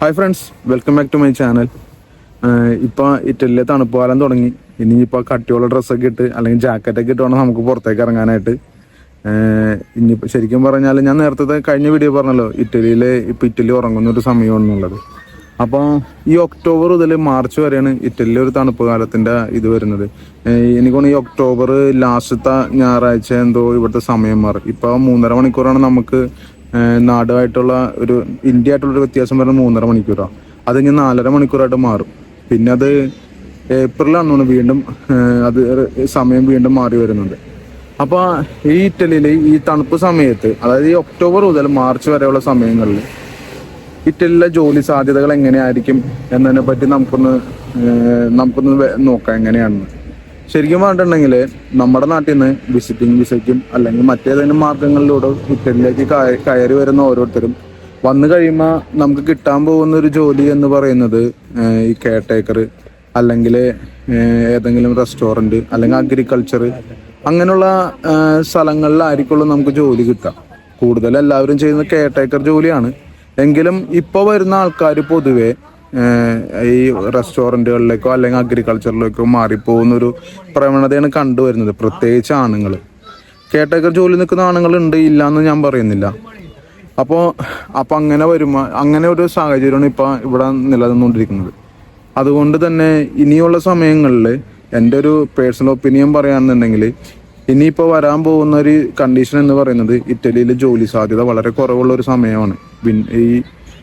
Hi friends welcome back to my channel ഇപ്പോൾ ഇറ്റലിയിലെ തണുപ്പ് കാലം തുടങ്ങി. ഇനി ഇപ്പോൾ കട്ടിയുള്ള ഡ്രസ്സൊക്കെ ഇട്ട് അല്ലെങ്കിൽ ജാക്കറ്റൊക്കെ ഇട്ട് വേണം നമുക്ക് പുറത്തേക്ക് ഇറങ്ങാനായിട്ട്. ഇനിയിപ്പോൾ ശരിക്കും പറഞ്ഞാൽ ഞാൻ നേരത്തെ കഴിഞ്ഞ വീഡിയോ പറഞ്ഞല്ലോ ഇറ്റലിയിൽ ഇപ്പോൾ ഇറ്റലി ഉറങ്ങുന്ന ഒരു സമയമാണെന്നുള്ളത്. അപ്പോൾ ഈ ഒക്ടോബർ മുതൽ മാർച്ച് വരെയാണ് ഇറ്റലിയിലെ ഒരു തണുപ്പ് കാലത്തിന്റെ ഇത് വരുന്നത്. എനിക്കാണ് ഈ ഒക്ടോബർ ലാസ്റ്റത്തെ ഞായറാഴ്ച എന്തോ ഇവിടുത്തെ സമയം മാറും. ഇപ്പോൾ മൂന്നര മണിക്കൂറാണ് നമുക്ക് നാടുമായിട്ടുള്ള ഒരു ഇന്ത്യ ആയിട്ടുള്ള ഒരു വ്യത്യാസം പറഞ്ഞാൽ മൂന്നര മണിക്കൂറാണ് അത് ഇനി നാലര മണിക്കൂറായിട്ട് മാറും. പിന്നെ അത് ഏപ്രിലാണ് തോന്നുന്നു വീണ്ടും അത് സമയം വീണ്ടും മാറി വരുന്നുണ്ട് അപ്പോൾ ഈ ഇറ്റലിയിൽ ഈ തണുപ്പ് സമയത്ത് അതായത് ഈ ഒക്ടോബർ മുതൽ മാർച്ച് വരെയുള്ള സമയങ്ങളിൽ ഇറ്റലിയിലെ ജോലി സാധ്യതകൾ എങ്ങനെയായിരിക്കും എന്നതിനെ പറ്റി നമുക്കൊന്ന് നമുക്കൊന്ന് നോക്കാം എങ്ങനെയാണെന്ന്. ശരിക്കും പറഞ്ഞിട്ടുണ്ടെങ്കിൽ നമ്മുടെ നാട്ടിൽ നിന്ന് വിസിറ്റിംഗ് വിസയ്ക്കും അല്ലെങ്കിൽ മറ്റേതെങ്കിലും മാർഗങ്ങളിലൂടെ ഇറ്റലിയിലേക്ക് കയ- കയറി വരുന്ന ഓരോരുത്തരും വന്നു കഴിയുമ്പോൾ നമുക്ക് കിട്ടാൻ പോകുന്ന ഒരു ജോലി എന്ന് പറയുന്നത് ഈ കെയർടേക്കർ അല്ലെങ്കിൽ ഏതെങ്കിലും റെസ്റ്റോറന്റ് അല്ലെങ്കിൽ അഗ്രികൾച്ചർ അങ്ങനെയുള്ള സ്ഥലങ്ങളിലായിരിക്കുള്ളൂ നമുക്ക് ജോലി കിട്ടുക. കൂടുതൽ എല്ലാവരും ചെയ്യുന്ന കെയർടേക്കർ ജോലിയാണ്. എങ്കിലും ഇപ്പോൾ വരുന്ന ആൾക്കാർ പൊതുവെ ഈ റെസ്റ്റോറന്റുകളിലേക്കോ അല്ലെങ്കിൽ അഗ്രികൾച്ചറിലേക്കോ മാറിപ്പോകുന്നൊരു പ്രവണതയാണ് കണ്ടുവരുന്നത് പ്രത്യേകിച്ച് ആണുങ്ങൾ. കേട്ടേക്കർ ജോലി നിൽക്കുന്ന ആണുങ്ങളുണ്ട് ഇല്ല എന്ന് ഞാൻ പറയുന്നില്ല. അപ്പോൾ അപ്പോൾ അങ്ങനെ വരുമ്പോൾ അങ്ങനെ ഒരു സാഹചര്യമാണ് ഇപ്പോൾ ഇവിടെ നിലനിന്നുകൊണ്ടിരിക്കുന്നത്. അതുകൊണ്ട് തന്നെ ഇനിയുള്ള സമയങ്ങളിൽ എന്റെ ഒരു പേഴ്സണൽ ഒപ്പീനിയൻ പറയുകയാണെന്നുണ്ടെങ്കിൽ ഇനിയിപ്പോൾ വരാൻ പോകുന്ന ഒരു കണ്ടീഷൻ എന്ന് പറയുന്നത് ഇറ്റലിയിൽ ജോലി സാധ്യത വളരെ കുറവുള്ള ഒരു സമയമാണ്. ഈ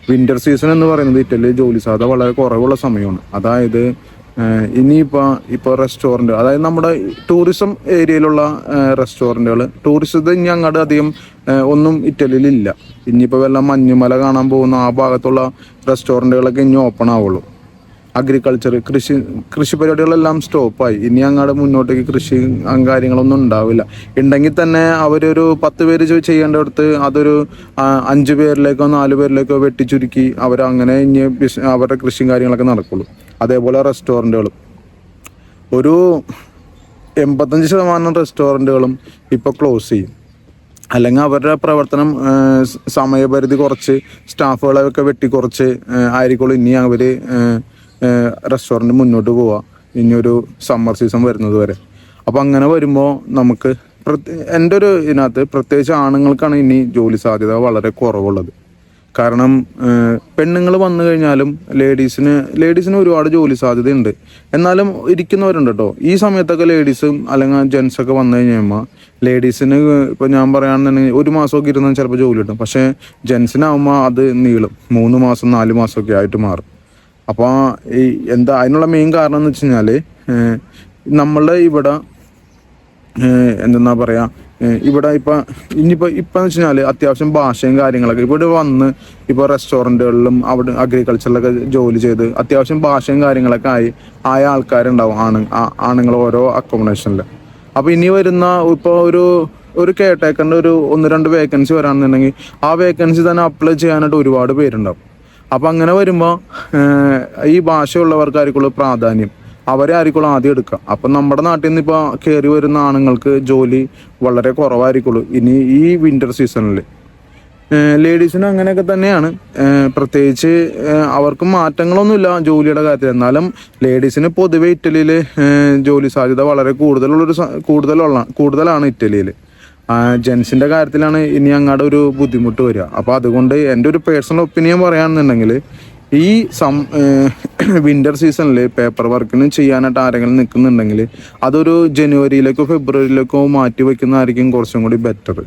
വിന്റർ സീസൺ എന്ന് പറയുന്നത് ഇറ്റലിയിൽ ജോലി സാധ്യത വളരെ കുറവുള്ള സമയമാണ്. അതായത് ഇനിയിപ്പോൾ ഇപ്പോൾ റെസ്റ്റോറന്റ് അതായത് നമ്മുടെ ടൂറിസം ഏരിയയിലുള്ള റെസ്റ്റോറന്റുകൾ ടൂറിസത്തെ ഇനി അങ്ങോട്ട് അധികം ഒന്നും ഇറ്റലിയിൽ ഇല്ല. ഇനിയിപ്പോൾ വല്ല മഞ്ഞുമല കാണാൻ പോകുന്ന ആ ഭാഗത്തുള്ള റെസ്റ്റോറന്റുകളൊക്കെ ഇനി ഓപ്പൺ ആവുള്ളൂ. അഗ്രികൾച്ചർ കൃഷി കൃഷി പരിപാടികളെല്ലാം സ്റ്റോപ്പായി. ഇനി അങ്ങോട്ട് മുന്നോട്ടേക്ക് കൃഷി കാര്യങ്ങളൊന്നും ഉണ്ടാവില്ല. ഉണ്ടെങ്കിൽ തന്നെ അവരൊരു പത്ത് പേര് ചെയ്യേണ്ടടുത്ത് അതൊരു അഞ്ചു പേരിലേക്കോ നാല് പേരിലേക്കോ വെട്ടിച്ചുരുക്കി അവർ അങ്ങനെ ഇനി അവരുടെ കൃഷിയും കാര്യങ്ങളൊക്കെ നടക്കുള്ളൂ. അതേപോലെ റെസ്റ്റോറന്റുകളും. ഒരു എൺപത്തഞ്ച് ശതമാനം റെസ്റ്റോറന്റുകളും ഇപ്പോൾ ക്ലോസ് ചെയ്യും. അല്ലെങ്കിൽ അവരുടെ പ്രവർത്തനം സമയപരിധി കുറച്ച് സ്റ്റാഫുകളെയൊക്കെ വെട്ടിക്കുറച്ച് ആയിരിക്കുള്ളൂ. ഇനി അവർ റെസ്റ്റോറന്റ് മുന്നോട്ട് പോവുക ഇനിയൊരു സമ്മർ സീസൺ വരുന്നത് വരെ. അപ്പോൾ അങ്ങനെ വരുമ്പോൾ നമുക്ക് എന്റെ ഒരു ഇതിനകത്ത് പ്രത്യേകിച്ച് ആണുങ്ങൾക്കാണ് ഇനി ജോലി സാധ്യത വളരെ കുറവുള്ളത്. കാരണം പെണ്ണുങ്ങൾ വന്നു കഴിഞ്ഞാലും ലേഡീസിന് ലേഡീസിന് ഒരുപാട് ജോലി സാധ്യതയുണ്ട്. എന്നാലും ഇരിക്കുന്നവരുണ്ട് കേട്ടോ ഈ സമയത്തൊക്കെ ലേഡീസും അല്ലെങ്കിൽ ജെൻസ് ഒക്കെ വന്നു കഴിഞ്ഞാൽ ലേഡീസിന് ഇപ്പം ഞാൻ പറയുകയാണെന്നുണ്ടെങ്കിൽ ഒരു മാസമൊക്കെ ഇരുന്നാൽ ചിലപ്പോൾ ജോലി കിട്ടും പക്ഷേ ജെൻസിനാവുമ്പോൾ അത് നീളും. മൂന്ന് മാസം നാല് മാസമൊക്കെ ആയിട്ട് മാറും. അപ്പോൾ ഈ എന്താ അതിനുള്ള മെയിൻ കാരണം എന്ന് വെച്ച് കഴിഞ്ഞാൽ നമ്മളുടെ ഇവിടെ എന്തെന്നാ പറയാ ഇവിടെ ഇപ്പൊ ഇനിയിപ്പോ ഇപ്പം എന്ന് വെച്ചാൽ അത്യാവശ്യം ഭാഷയും കാര്യങ്ങളൊക്കെ ഇവിടെ വന്ന് ഇപ്പൊ റെസ്റ്റോറന്റുകളിലും അവിടെ അഗ്രികൾച്ചറിലൊക്കെ ജോലി ചെയ്ത് അത്യാവശ്യം ഭാഷയും കാര്യങ്ങളൊക്കെ ആയി ആയ ആൾക്കാരുണ്ടാവും ആണ് ആണുങ്ങൾ ഓരോ അക്കോമഡേഷനിൽ അപ്പോൾ ഇനി വരുന്ന ഇപ്പൊ ഒരു ഒരു കെയർടേക്കറിന്റെ ഒരു ഒന്ന് രണ്ട് വേക്കൻസി വരാണെന്നുണ്ടെങ്കിൽ ആ വേക്കൻസി തന്നെ അപ്ലൈ ചെയ്യാനായിട്ട് ഒരുപാട് പേരുണ്ടാവും. അപ്പൊ അങ്ങനെ വരുമ്പോൾ ഈ ഭാഷയുള്ളവർക്കായിരിക്കുള്ളൂ പ്രാധാന്യം. അവരെ ആയിരിക്കുള്ളൂ ആദ്യം എടുക്കുക അപ്പൊ നമ്മുടെ നാട്ടിൽ നിന്ന് ഇപ്പൊ കയറി വരുന്ന ആണുങ്ങൾക്ക് ജോലി വളരെ കുറവായിരിക്കുള്ളൂ. ഇനി ഈ വിന്റർ സീസണിൽ ലേഡീസിനും അങ്ങനെയൊക്കെ തന്നെയാണ്. പ്രത്യേകിച്ച് അവർക്ക് മാറ്റങ്ങളൊന്നുമില്ല ജോലിയുടെ കാര്യത്തിൽ. എന്നാലും ലേഡീസിന് പൊതുവെ ഇറ്റലിയിൽ ജോലി സാധ്യത വളരെ കൂടുതലുള്ളൊരു കൂടുതലുള്ള കൂടുതലാണ് ഇറ്റലിയിൽ ജെൻസിന്റെ കാര്യത്തിലാണ് ഇനി അങ്ങോട്ട് ഒരു ബുദ്ധിമുട്ട് വരിക. അപ്പോൾ അതുകൊണ്ട് എന്റെ ഒരു പേഴ്സണൽ ഒപ്പീനിയൻ പറയുകയാണെന്നുണ്ടെങ്കിൽ ഈ സം വിന്റർ സീസണിൽ പേപ്പർ വർക്കിന് ചെയ്യാനായിട്ട് ആരെങ്കിലും നിൽക്കുന്നുണ്ടെങ്കിൽ അതൊരു ജനുവരിയിലേക്കോ ഫെബ്രുവരിയിലേക്കോ മാറ്റി വയ്ക്കുന്നതായിരിക്കും കുറച്ചും കൂടി ബെറ്റർ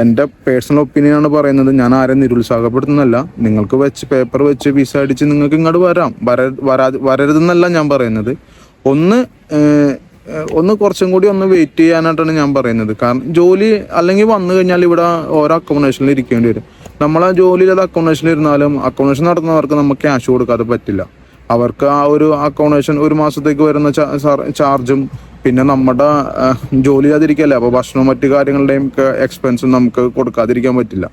എന്റെ പേഴ്സണൽ ഒപ്പീനിയൻ ആണ് പറയുന്നത് ഞാൻ ആരെയും നിരുത്സാഹപ്പെടുത്തുന്നല്ല നിങ്ങൾക്ക് വെച്ച് പേപ്പർ വെച്ച് വിസ അടിച്ച് നിങ്ങൾക്ക് ഇങ്ങോട്ട് വരാം. വര വരാ വരരുതെന്നല്ല ഞാൻ പറയുന്നത്. ഒന്ന് ഒന്ന് കുറച്ചും കൂടി ഒന്ന് വെയിറ്റ് ചെയ്യാനായിട്ടാണ് ഞാൻ പറയുന്നത്. കാരണം ജോലി അല്ലെങ്കിൽ വന്നു കഴിഞ്ഞാൽ ഇവിടെ ഓരോ അക്കോമഡേഷനിൽ ഇരിക്കേണ്ടി വരും. നമ്മൾ ആ ജോലിയിൽ അക്കോമഡേഷനിൽ ഇരുന്നാലും അക്കോമഡേഷൻ നടത്തുന്നവർക്ക് നമുക്ക് ക്യാഷ് കൊടുക്കാതെ പറ്റില്ല. അവർക്ക് ആ ഒരു അക്കോമഡേഷൻ ഒരു മാസത്തേക്ക് വരുന്ന ചാർജും പിന്നെ നമ്മുടെ ജോലി ചെയ്യാതിരിക്കല്ലേ അപ്പോൾ ഭക്ഷണവും മറ്റു കാര്യങ്ങളുടെയും എക്സ്പെൻസും നമുക്ക് കൊടുക്കാതിരിക്കാൻ പറ്റില്ല.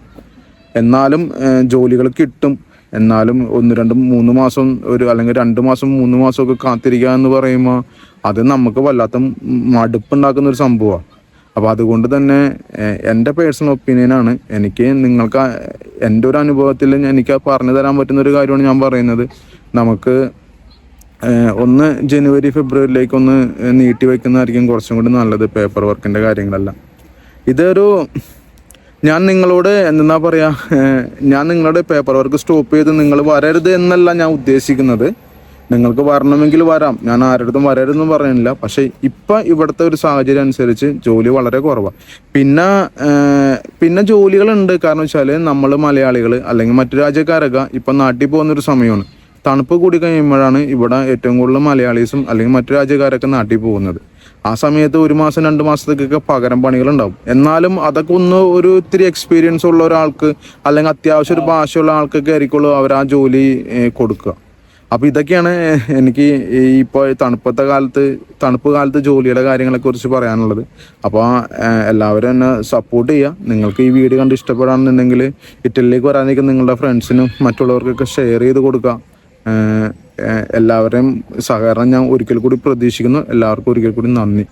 എന്നാലും ജോലികൾ കിട്ടും. എന്നാലും ഒന്ന് രണ്ട് മൂന്ന് മാസം ഒരു അല്ലെങ്കിൽ രണ്ട് മാസം മൂന്ന് മാസം ഒക്കെ കാത്തിരിക്കുക എന്ന് പറയുമ്പോൾ അത് നമുക്ക് വല്ലാത്ത മടുപ്പുണ്ടാക്കുന്ന ഒരു സംഭവമാണ് അപ്പോൾ അതുകൊണ്ട് തന്നെ എന്റെ പേഴ്സണൽ ഒപ്പീനിയനാണ് എനിക്ക് നിങ്ങൾക്ക് എന്റെ ഒരു അനുഭവത്തിൽ എനിക്ക് പറഞ്ഞു തരാൻ പറ്റുന്ന ഒരു കാര്യമാണ് ഞാൻ പറയുന്നത്. നമുക്ക് ഒന്ന് ജനുവരി ഫെബ്രുവരിയിലേക്ക് ഒന്ന് നീട്ടി വെക്കുന്നതായിരിക്കും കുറച്ചും കൂടി നല്ലത് പേപ്പർ വർക്കിന്റെ കാര്യങ്ങളെല്ലാം. ഇതൊരു ഞാൻ നിങ്ങളോട് എന്താ പറയുക ഞാൻ നിങ്ങളുടെ പേപ്പർ വർക്ക് സ്റ്റോപ്പ് ചെയ്ത് നിങ്ങൾ വരരുത് എന്നല്ല ഞാൻ ഉദ്ദേശിക്കുന്നത്. നിങ്ങൾക്ക് വരണമെങ്കിൽ വരാം. ഞാൻ ആരുടെ വരരുതെന്നും പറയുന്നില്ല പക്ഷേ ഇപ്പൊ ഇവിടുത്തെ ഒരു സാഹചര്യം അനുസരിച്ച് ജോലി വളരെ കുറവാണ് പിന്നെ പിന്നെ ജോലികളുണ്ട്. കാരണം വെച്ചാൽ നമ്മൾ മലയാളികൾ അല്ലെങ്കിൽ മറ്റു രാജ്യക്കാരൊക്കെ ഇപ്പൊ നാട്ടിൽ പോകുന്ന ഒരു സമയമാണ് തണുപ്പ് കൂടി കഴിയുമ്പോഴാണ് ഇവിടെ ഏറ്റവും കൂടുതൽ മലയാളീസും അല്ലെങ്കിൽ മറ്റു രാജ്യക്കാരൊക്കെ നാട്ടിൽ പോകുന്നത്. ആ സമയത്ത് ഒരു മാസം രണ്ട് മാസത്തേക്കൊക്കെ പകരം പണികൾ ഉണ്ടാവും എന്നാലും അതൊക്കെ ഒന്ന് ഒരു ഇത്തിരി എക്സ്പീരിയൻസ് ഉള്ള ഒരാൾക്ക് അല്ലെങ്കിൽ അത്യാവശ്യം ഒരു ഭാഷയുള്ള ആൾക്കൊക്കെ ആയിരിക്കുള്ളൂ അവർ ആ ജോലി കൊടുക്കുക. അപ്പൊ ഇതൊക്കെയാണ് എനിക്ക് ഇപ്പോൾ തണുപ്പത്തെ കാലത്ത് തണുപ്പ് കാലത്ത് ജോലിയുടെ കാര്യങ്ങളെ കുറിച്ച് പറയാനുള്ളത്. അപ്പോൾ എല്ലാവരും എന്നെ സപ്പോർട്ട് ചെയ്യുക നിങ്ങൾക്ക് ഈ വീഡിയോ കണ്ട് ഇഷ്ടപ്പെടാണെന്നുണ്ടെങ്കിൽ ഇറ്റലിയിലേക്ക് വരാനൊക്കെ നിങ്ങളുടെ ഫ്രണ്ട്സിനും മറ്റുള്ളവർക്കൊക്കെ ഷെയർ ചെയ്ത് കൊടുക്കുക എല്ലാവരെയും സഹകരണം ഞാൻ ഒരിക്കൽ കൂടി പ്രതീക്ഷിക്കുന്നു. എല്ലാവർക്കും ഒരിക്കൽ കൂടി നന്ദി.